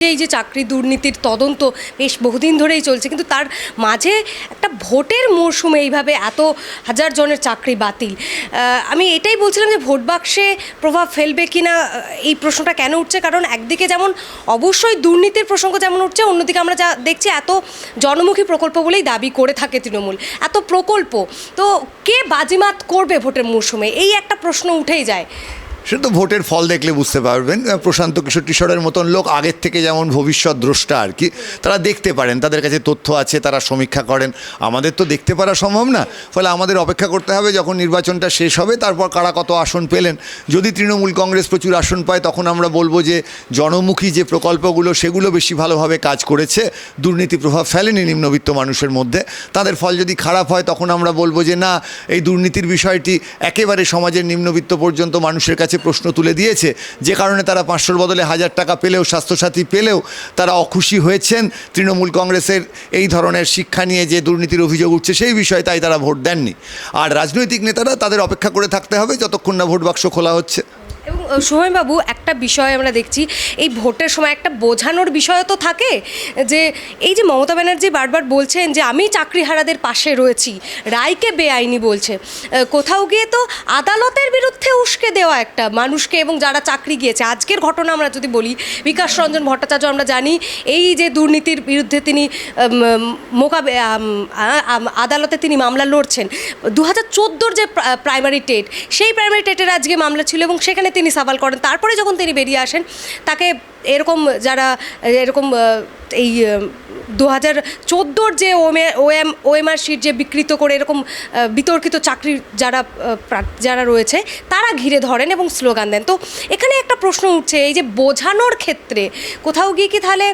এই যে চাকরি দুর্নীতির তদন্ত বেশ বহুদিন ধরেই চলছে কিন্তু তার মাঝে একটা ভোটের মরশুমে এইভাবে এত হাজার জনের চাকরি বাতিল। আমি এটাই বলছিলাম যে ভোট বাক্সে প্রভাব ফেলবে কিনা আহ, এই প্রশ্নটা কেন উঠছে? কারণ একদিকে যেমন অবশ্যই দুর্নীতির প্রসঙ্গ যেমন উঠছে অন্যদিকে আমরা যা দেখছি এত জনমুখী প্রকল্প বলেই দাবি করে থাকে তৃণমূল। এত প্রকল্প তো কে বাজিমাত করবে ভোটের মরশুমে? এই একটা প্রশ্ন উঠেই যায়। সে তো ভোটের ফল দেখলে বুঝতে পারবেন প্রশান্ত কিশোর কিশোরের মতন লোক আগের থেকে যেমন ভবিষ্যৎ দ্রষ্টা আর কি, তারা দেখতে পারেন, তাদের কাছে তথ্য আছে, তারা সমীক্ষা করেন। আমাদের তো দেখতে পারা সম্ভব না, ফলে আমাদের অপেক্ষা করতে হবে যখন নির্বাচনটা শেষ হবে, তারপর কারা কত আসন পেলেন। যদি তৃণমূল কংগ্রেস প্রচুর আসন পায়, তখন আমরা বলব যে জনমুখী যে প্রকল্পগুলো, সেগুলো বেশি ভালোভাবে কাজ করেছে, দুর্নীতি প্রভাব ফেলেনি নিম্নবিত্ত মানুষের মধ্যে। তাদের ফল যদি খারাপ হয়, তখন আমরা বলব যে না, এই দুর্নীতির বিষয়টি একেবারে সমাজের নিম্নবিত্ত পর্যন্ত মানুষের কাছে প্রশ্ন তুলে দিয়েছে। যে কারণে তারা পাঁচশোর বদলে হাজার টাকা পেলেও, স্বাস্থ্যসাথী পেলেও তারা অখুশি হয়েছেন। তৃণমূল কংগ্রেসের এই ধরনের শিক্ষা নিয়ে যে দুর্নীতির অভিযোগ উঠছে, সেই বিষয়ে তাই তারা ভোট দেননি। আর রাজনৈতিক নেতারা তাদের অপেক্ষা করে থাকতে হবে, যতক্ষণ না ভোট বাক্স খোলা হচ্ছে। সোহেনবাবু একটা বিষয় আমরা দেখছি, এই ভোটের সময় একটা বোঝানোর বিষয় তো থাকে যে এই যে মমতা ব্যানার্জি বারবার বলছেন যে আমি চাকরিহারাদের পাশে রয়েছি, রায়কে বেআইনি বলছে। কোথাও গিয়ে তো আদালতের বিরুদ্ধে উস্কে দেওয়া একটা মানুষকে এবং যারা চাকরি গিয়েছে। আজকের ঘটনা আমরা যদি বলি, বিকাশ রঞ্জন ভট্টাচার্য আমরা জানি, এই যে দুর্নীতির বিরুদ্ধে তিনি মোকাবে আদালতে তিনি মামলা লড়ছেন। দু হাজার যে প্রাইমারি টেট, সেই প্রাইমারি টেটের আজকে মামলা ছিল এবং সেখানে তিনি সাবাল করেন। তারপরে যখন তিনি বেরিয়ে আসেন তাকে এরকম যারা এরকম এই দু হাজার চোদ্দোর যে ওএম ওএম, ওএমআর শিট যে বিকৃত করে এরকম বিতর্কিত চাকরির যারা যারা রয়েছে, তারা ঘিরে ধরেন এবং স্লোগান দেন। তো এখানে একটা প্রশ্ন উঠছে, এই যে বোঝানোর ক্ষেত্রে কোথাও গিয়ে কি তাহলে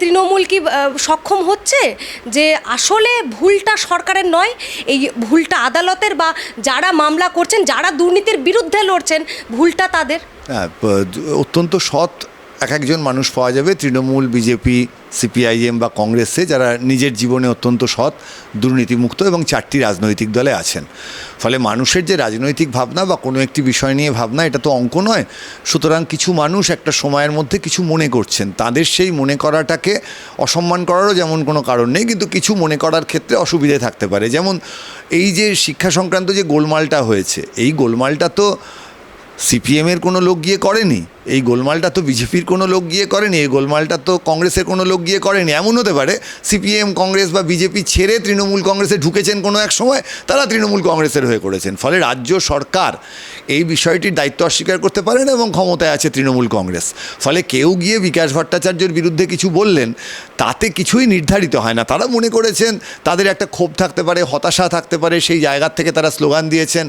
তৃণমূল কি সক্ষম হচ্ছে যে আসলে ভুলটা সরকারের নয়, এই ভুলটা আদালতের বা যারা মামলা করছেন, যারা দুর্নীতির বিরুদ্ধে লড়ছেন, ভুলটা তাদের? হ্যাঁ অত্যন্ত সৎ এক একজন মানুষ পাওয়া যাবে। তৃণমূল, বিজেপি, সিপিআইএম বা কংগ্রেসে যারা নিজের জীবনে অত্যন্ত সৎ, দুর্নীতিমুক্ত এবং চারটি রাজনৈতিক দলে আছেন। ফলে মানুষের যে রাজনৈতিক ভাবনা বা কোনো একটি বিষয় নিয়ে ভাবনা, এটা তো অঙ্ক নয়। সুতরাং কিছু মানুষ একটা সময়ের মধ্যে কিছু মনে করছেন। তাদের সেই মনে করাটাকে অসম্মান করারও যেমন কোনো কারণ নেই, কিন্তু কিছু মনে করার ক্ষেত্রে অসুবিধে থাকতে পারে। যেমন এই যে শিক্ষা সংক্রান্ত যে গোলমালটা হয়েছে, এই গোলমালটা তো সিপিএমের কোনো লোক গিয়ে করেনি। এই গোলমালটা তো বিজেপির কোনো লোক গিয়ে করেনি, এই গোলমালটা তো কংগ্রেসের কোনো লোক গিয়ে করেনি। এমন হতে পারে সিপিএম কংগ্রেস বা বিজেপি ছেড়ে তৃণমূল কংগ্রেসে ঢুকেছেন কোনো এক সময়, তারা তৃণমূল কংগ্রেসের হয়ে করেছেন। ফলে রাজ্য সরকার এই বিষয়টির দায়িত্ব অস্বীকার করতে পারে না এবং ক্ষমতায় আছে তৃণমূল কংগ্রেস। ফলে কেউ গিয়ে বিকাশ ভট্টাচার্যের বিরুদ্ধে কিছু বললেন, তাতে কিছুই নির্ধারিত হয় না। তারা মনে করেছেন তাদের একটা ক্ষোভ থাকতে পারে, হতাশা থাকতে পারে, সেই জায়গার থেকে তারা স্লোগান দিয়েছেন।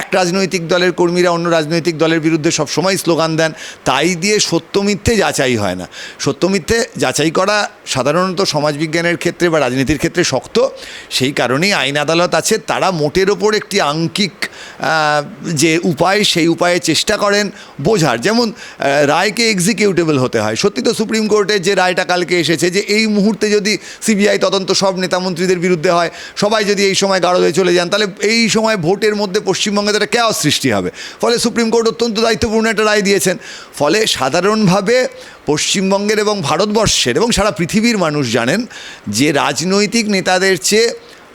এক রাজনৈতিক দলের কর্মীরা অন্য রাজনৈতিক দলের বিরুদ্ধে সবসময় স্লোগান দেন। তাই দিয়ে সত্য মিথ্যে যাচাই হয় না। সত্য মিথ্যে যাচাই করা সাধারণত সমাজবিজ্ঞানের ক্ষেত্রে বা রাজনীতির ক্ষেত্রে শক্ত। সেই কারণেই আইন আদালত আছে, তারা মোটের ওপর একটি আঙ্কিক যে উপায়, সেই উপায়ে চেষ্টা করেন বোঝার। যেমন রায়কে এক্সিকিউটেবল হতে হয়। সত্যি তো সুপ্রিম কোর্টের যে রায়টা কালকে এসেছে যে এই মুহূর্তে যদি সিবিআই তদন্ত সব নেতামন্ত্রীদের বিরুদ্ধে হয়, সবাই যদি এই সময় গাঢ় হয়ে চলে যান, তাহলে এই সময় ভোটের মধ্যে পশ্চিমবঙ্গে তো একটা ক্যাওস সৃষ্টি হবে। ফলে সুপ্রিম কোর্ট অত্যন্ত দায়িত্বপূর্ণ একটা রায় দিয়েছেন। ফলে সাধারণভাবে পশ্চিমবঙ্গের এবং ভারতবর্ষের এবং সারা পৃথিবীর মানুষ জানেন যে রাজনৈতিক নেতাদের চেয়ে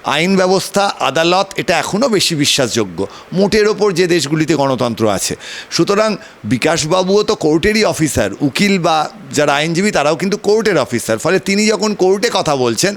আইন ব্যবস্থা, আদালত, এটা এখনও বেশি বিশ্বাসযোগ্য। মোটের ওপর যে দেশগুলিতে গণতন্ত্র আছে। সুতরাং বিকাশবাবুও তো কোর্টেরই অফিসার। উকিল বা যারা আইনজীবী, তারাও কিন্তু কোর্টের অফিসার। ফলে তিনি যখন কোর্টে কথা বলছেন,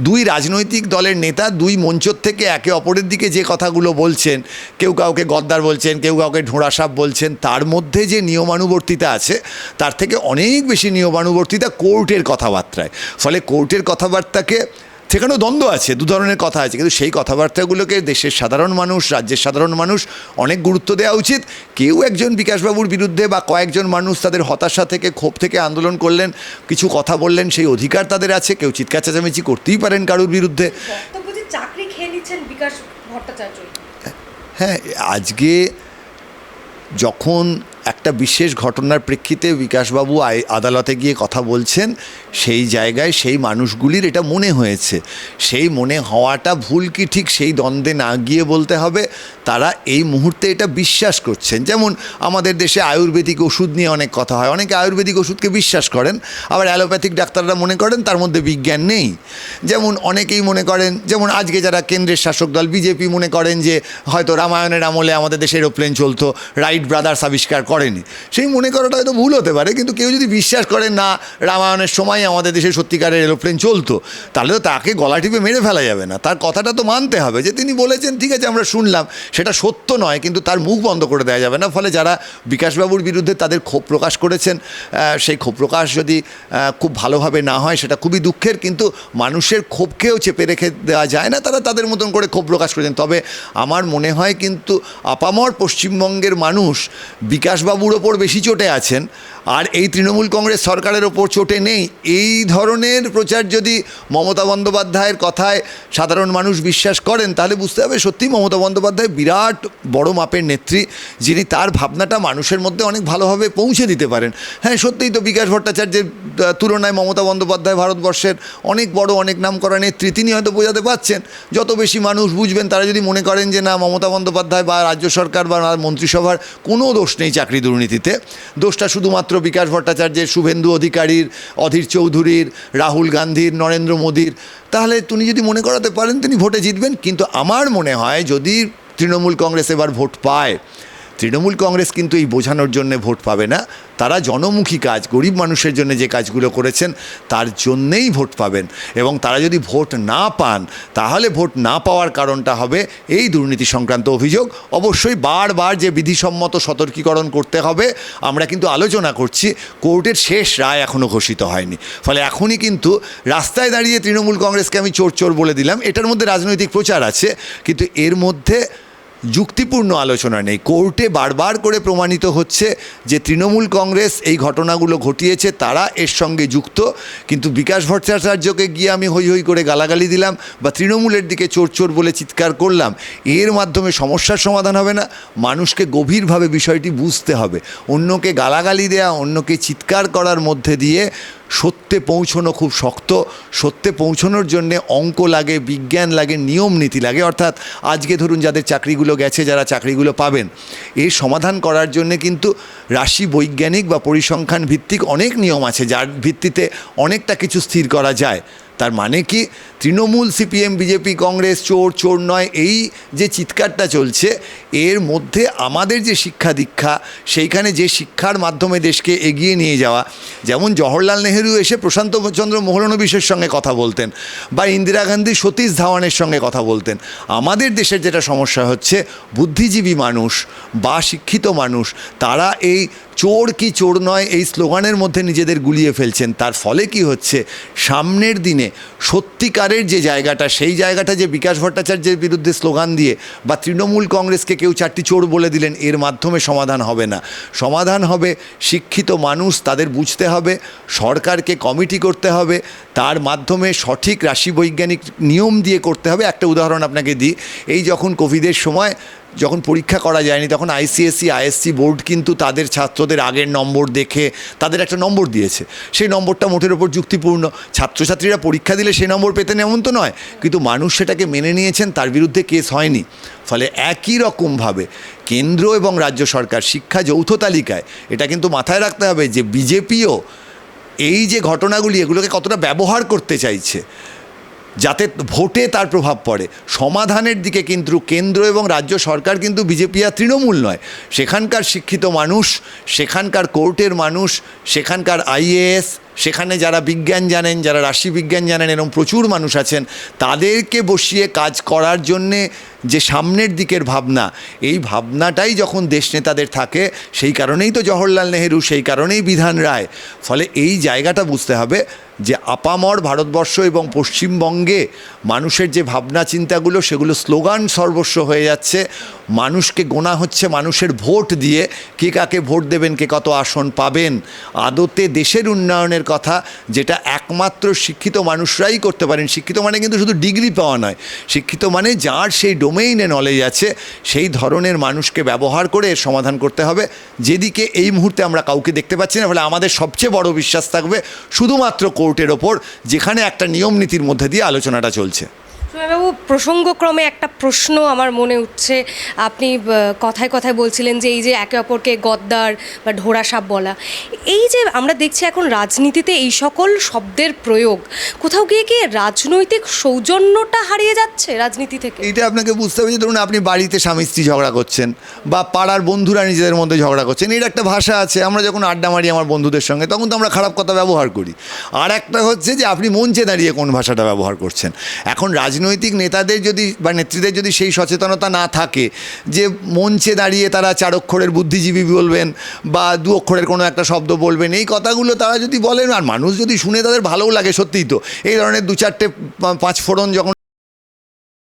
দুই রাজনৈতিক দলের নেতা, দুই মঞ্চর থেকে একে অপরের দিকে যে কথাগুলো বলছেন, কেউ কাউকে গদ্দার বলছেন, কেউ কাউকে ঢোঁড়াসাপ বলছেন, তার মধ্যে যে নিয়মানুবর্তিতা আছে, তার থেকে অনেক বেশি নিয়মানুবর্তিতা কোর্টের কথাবার্তায়। ফলে কোর্টের কথাবার্তাকে সেখানেও দ্বন্দ্ব আছে দু ধরনের কথা আছে। কিন্তু সেই কথাবার্তাগুলোকে দেশের সাধারণ মানুষ রাজ্যের সাধারণ মানুষ অনেক গুরুত্ব দেওয়া উচিত। কেউ একজন বিকাশবাবুর বিরুদ্ধে বা কয়েকজন মানুষ তাদের হতাশা থেকে ক্ষোভ থেকে আন্দোলন করলেন কিছু কথা বললেন সেই অধিকার তাদের আছে। কেউ চিৎকার চেঁচামেচি করতেই পারেন কারুর বিরুদ্ধে। চাকরি খেয়ে নিচ্ছেন বিকাশ ভট্টাচার্য। হ্যাঁ আজকে যখন একটা বিশেষ ঘটনার প্রেক্ষিতে বিকাশবাবু আদালতে গিয়ে কথা বলছেন, সেই জায়গায় সেই মানুষগুলির এটা মনে হয়েছে। সেই মনে হওয়াটা ভুল কি ঠিক সেই দ্বন্দ্বে না গিয়ে বলতে হবে, তারা এই মুহূর্তে এটা বিশ্বাস করছেন। যেমন আমাদের দেশে আয়ুর্বেদিক ওষুধ নিয়ে অনেক কথা হয়, অনেকে আয়ুর্বেদিক ওষুধকে বিশ্বাস করেন, আবার অ্যালোপ্যাথিক ডাক্তাররা মনে করেন তার মধ্যে বিজ্ঞান নেই। যেমন অনেকেই মনে করেন, যেমন আজকে যারা কেন্দ্রের শাসক দল, বিজেপি মনে করেন যে হয়তো রামায়ণের আমলে আমাদের দেশে এরোপ্লেন চলতো, রাইট ব্রাদার্স আবিষ্কার করেনি। সেই মনে করাটা হয়তো ভুল হতে পারে, কিন্তু কেউ যদি বিশ্বাস করেন না, রামায়ণের সময় আমাদের দেশে সত্যিকারের এরোপ্লেন চলতো, তাহলে তো তাকে গলা টিপে মেরে ফেলা যাবে না। তার কথাটা তো মানতে হবে যে তিনি বলেছেন, ঠিক আছে, আমরা শুনলাম, সেটা সত্য নয়, কিন্তু তার মুখ বন্ধ করে দেওয়া যাবে না। ফলে যারা বিকাশবাবুর বিরুদ্ধে তাদের ক্ষোভ প্রকাশ করেছেন সেই ক্ষোভ প্রকাশ যদি খুব ভালোভাবে না হয়, সেটা খুবই দুঃখের, কিন্তু মানুষের ক্ষোভকেও চেপে রেখে দেওয়া যায় না, তারা তাদের মতন করে ক্ষোভ প্রকাশ করেছেন। তবে আমার মনে হয় কিন্তু আপামর পশ্চিমবঙ্গের মানুষ বিকাশবাবুর ওপর বেশি চোটে আছেন, আর এই তৃণমূল কংগ্রেস সরকারের ওপর চোটে নেই। এই ধরনের প্রচার যদি মমতা বন্দ্যোপাধ্যায়ের কথায় সাধারণ মানুষ বিশ্বাস করেন, তাহলে বুঝতে হবে সত্যি মমতা বন্দ্যোপাধ্যায় বিরাট বড় মাপের নেত্রী, যিনি তার ভাবনাটা মানুষের মধ্যে অনেক ভালোভাবে পৌঁছে দিতে পারেন। হ্যাঁ সত্যিই তো বিকাশ ভট্টাচার্যের তুলনায় মমতা বন্দ্যোপাধ্যায় ভারতবর্ষের অনেক বড়, অনেক নাম করা নেত্রী, তিনি হয়তো বোঝাতে পারছেন। যত বেশি মানুষ বুঝবেন, তারা যদি মনে করেন যে না, মমতা বন্দ্যোপাধ্যায় বা রাজ্য সরকার বা মন্ত্রিসভার কোনো দোষ নেই চাকরি দুর্নীতিতে। দোষটা শুধুমাত্র বিকাশ ভট্টাচার্যের, শুভেন্দু অধিকারীর, অধীর চৌধুরীর, রাহুল গান্ধীর, নরেন্দ্র মোদীর। তাহলে তিনি যদি মনে করাতে পারেন, তিনি ভোটে জিতবেন। কিন্তু আমার মনে হয় যদি তৃণমূল কংগ্রেস এবার ভোট পায় তৃণমূল কংগ্রেস কিন্তু এই বোঝানোর জন্য ভোট পাবে না। তারা জনমুখী কাজ, গরিব মানুষের জন্য যে কাজগুলো করেছেন, তার জন্যেই ভোট পাবেন। এবং তারা যদি ভোট না পান, তাহলে ভোট না পাওয়ার কারণটা হবে এই দুর্নীতি সংক্রান্ত অভিযোগ। অবশ্যই বারবার যে বিধিসম্মত সতর্কীকরণ করতে হবে, আমরা কিন্তু আলোচনা করছি, কোর্টের শেষ রায় এখনও ঘোষিত হয়নি। ফলে এখনই কিন্তু রাস্তায় দাঁড়িয়ে তৃণমূল কংগ্রেসকে আমি চোর চোর বলে দিলাম। এটার মধ্যে রাজনৈতিক প্রচার আছে, কিন্তু এর মধ্যে যুক্তিপূর্ণ আলোচনা নেই। কোর্টে বারবার করে প্রমাণিত হচ্ছে যে তৃণমূল কংগ্রেস এই ঘটনাগুলো ঘটিয়েছে, তারা এর সঙ্গে যুক্ত। কিন্তু বিকাশ ভট্টাচার্যকে গিয়ে আমি হই হই করে গালাগালি দিলাম বা তৃণমূলের দিকে চোর চোর বলে চিৎকার করলাম, এর মাধ্যমে সমস্যার সমাধান হবে না। মানুষকে গভীরভাবে বিষয়টি বুঝতে হবে। অন্যকে গালাগালি দেওয়া অন্যকে চিৎকার করার মধ্যে দিয়ে সত্যে পৌঁছনো খুব শক্ত। সত্যে পৌঁছনোর জন্যে অঙ্ক লাগে, বিজ্ঞান লাগে, নিয়ম নীতি লাগে। অর্থাৎ আজকে ধরুন যাদের চাকরিগুলো গেছে, যারা চাকরিগুলো পাবেন, এর সমাধান করার জন্যে কিন্তু রাশি বৈজ্ঞানিক বা পরিসংখ্যান ভিত্তিক অনেক নিয়ম আছে, যার ভিত্তিতে অনেকটা কিছু স্থির করা যায়। তার মানে কি? তৃণমূল সিপিএম বিজেপি কংগ্রেস চোর চোর নয়, এই যে চিৎকারটা চলছে, এর মধ্যে আমাদের যে শিক্ষা দীক্ষা, সেইখানে যে শিক্ষার মাধ্যমে দেশকে এগিয়ে নিয়ে যাওয়া, যেমন জওহরলাল নেহেরু এসে প্রশান্ত চন্দ্র মোহরানবিশের সঙ্গে কথা বলতেন, বা ইন্দিরা গান্ধী সতীশ ধাওয়ানের সঙ্গে কথা বলতেন, আমাদের দেশের যেটা সমস্যা হচ্ছে, বুদ্ধিজীবী মানুষ বা শিক্ষিত মানুষ, তারা এই চোর কি চোর নয়, এই স্লোগানের মধ্যে নিজেদের গুলিয়ে ফেলছেন। তার ফলে কি হচ্ছে? সামনের দিনে সত্যিকারের যে জায়গাটা, সেই জায়গাটা যে বিকাশ ভট্টাচার্যের বিরুদ্ধে স্লোগান দিয়ে বা তৃণমূল কংগ্রেসকে কেউ চারটি চোর বলে দিলেন, এর মাধ্যমে সমাধান হবে না। সমাধান হবে শিক্ষিত মানুষ, তাদের বুঝতে হবে, সরকারকে কমিটি করতে হবে, তার মাধ্যমে সঠিক রাশি বৈজ্ঞানিক নিয়ম দিয়ে করতে হবে। একটা উদাহরণ আপনাকে দিই, এই যখন কোভিডের সময় যখন পরীক্ষা করা যায়নি, তখন আইসিএসসি আইএসসি বোর্ড কিন্তু তাদের ছাত্রদের আগের নম্বর দেখে তাদের একটা নম্বর দিয়েছে। সেই নম্বরটা মোটের ওপর যুক্তিপূর্ণ। ছাত্রছাত্রীরা পরীক্ষা দিলে সেই নম্বর পেতেন এমন তো নয়, কিন্তু মানুষ সেটাকে মেনে নিয়েছেন, তার বিরুদ্ধে কেস হয়নি। ফলে একই রকমভাবে কেন্দ্র এবং রাজ্য সরকার শিক্ষা যৌথ তালিকায়, এটা কিন্তু মাথায় রাখতে হবে যে বিজেপিও এই যে ঘটনাগুলি, এগুলোকে কতটা ব্যবহার করতে চাইছে যাতে ভোটে তার প্রভাব পড়ে। সমাধানের দিকে কিন্তু কেন্দ্র এবং রাজ্য সরকার কিন্তু বিজেপি আর তৃণমূল নয়। সেখানকার শিক্ষিত মানুষ, সেখানকার কোর্টের মানুষ, সেখানকার আইএএস সেখানে যারা বিজ্ঞান জানেন, যারা রাশি বিজ্ঞান জানেন এরকম প্রচুর মানুষ আছেন, তাদেরকে বসিয়ে কাজ করার জন্যে যে সামনের দিকের ভাবনা, এই ভাবনাটাই যখন দেশ নেতাদের থাকে, সেই কারণেই তো জওহরলাল নেহেরু, সেই কারণেই বিধান রায়। ফলে এই জায়গাটা বুঝতে হবে যে আপামর ভারতবর্ষ এবং পশ্চিমবঙ্গে মানুষের যে ভাবনা চিন্তাগুলো, সেগুলো স্লোগান সর্বস্ব হয়ে যাচ্ছে। মানুষকে গোনা হচ্ছে মানুষের ভোট দিয়ে, কে কাকে ভোট দেবেন, কে কত আসন পাবেন। আদতে দেশের উন্নয়নের ধরনের কথা যেটা একমাত্র শিক্ষিত মানুষরাই করতে পারেন। শিক্ষিত মানে কিন্তু শুধু ডিগ্রি পাওয়া নয়। শিক্ষিত মানে যার সেই ডোমেইনে নলেজ আছে, সেই ধরনের মানুষকে ব্যবহার করে এর সমাধান করতে হবে। যেদিকে এই মুহূর্তে আমরা কাউকে দেখতে পাচ্ছি না, ফলে আমাদের সবচেয়ে বড় বিশ্বাস থাকবে শুধুমাত্র কোর্টের ওপর, যেখানে একটা নিয়ম নীতির মধ্যে দিয়ে আলোচনাটা চলছে। বাবু প্রসঙ্গক্রমে একটা প্রশ্ন আমার মনে উঠছে। আপনি কথায় কথায় বলছিলেন যে এই যে একে অপরকে গদ্দার বা ঢোড়া সাপ বলা। এই যে আমরা দেখছি এখন রাজনীতিতে এই সকল শব্দের প্রয়োগ, কোথাও গিয়ে কি রাজনৈতিক সৌজন্যটা হারিয়ে যাচ্ছে রাজনীতি থেকে? এইটা আপনাকে বুঝতে হবে যে ধরুন আপনি বাড়িতে স্বামী স্ত্রী ঝগড়া করছেন বা পাড়ার বন্ধুরা নিজেদের মধ্যে ঝগড়া করছেন, এর একটা ভাষা আছে, আমরা যখন আড্ডা মারি আমার বন্ধুদের সঙ্গে, তখন তো আমরা খারাপ কথা ব্যবহার করি। আর একটা হচ্ছে যে আপনি মঞ্চে দাঁড়িয়ে কোন ভাষাটা ব্যবহার করছেন। এখন রাজনৈতিক নেতাদের যদি বা নেত্রীদের যদি সেই সচেতনতা না থাকে, যে মঞ্চে দাঁড়িয়ে তারা চার অক্ষরের বুদ্ধিজীবী বলবেন বা দু অক্ষরের কোনো একটা শব্দ বলবেন, এই কথাগুলো তারা যদি বলেন, আর মানুষ যদি শুনে তাদের ভালোও লাগে সত্যিই তো। এই ধরনের দু চারটে পাঁচ ফোড়ন যখন